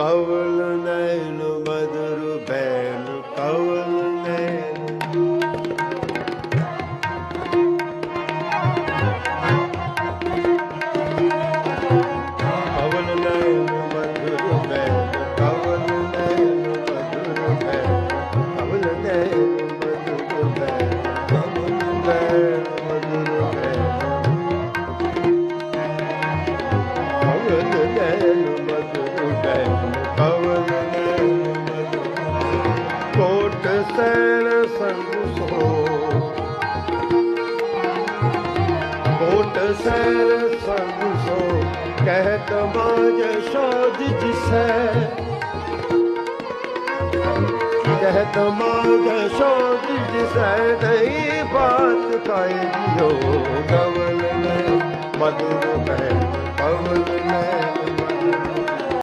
ਕਵਲ ਨੈਣ ਮਧੁਰ ਬੈਨ ਕਵਲ ਨੈਣ। ਕਵਲ ਨੈਣ ਮਧੁਰ ਬੈਨ ਕਵਲ ਨੈਣ ਮਧੁਰ ਬੈਨ ਕਵਲ ਨੈਣ ਮਧੁਰ ਬੈਨ ਕਵਲ ਨੈਣ ਮਧੁਰ ਬੈਨ ਕਵਲ ਨੈਣ ਮਧੁਰ ਬੈਨ ਕਵਲ ਨੈਣ ਮਧੁਰ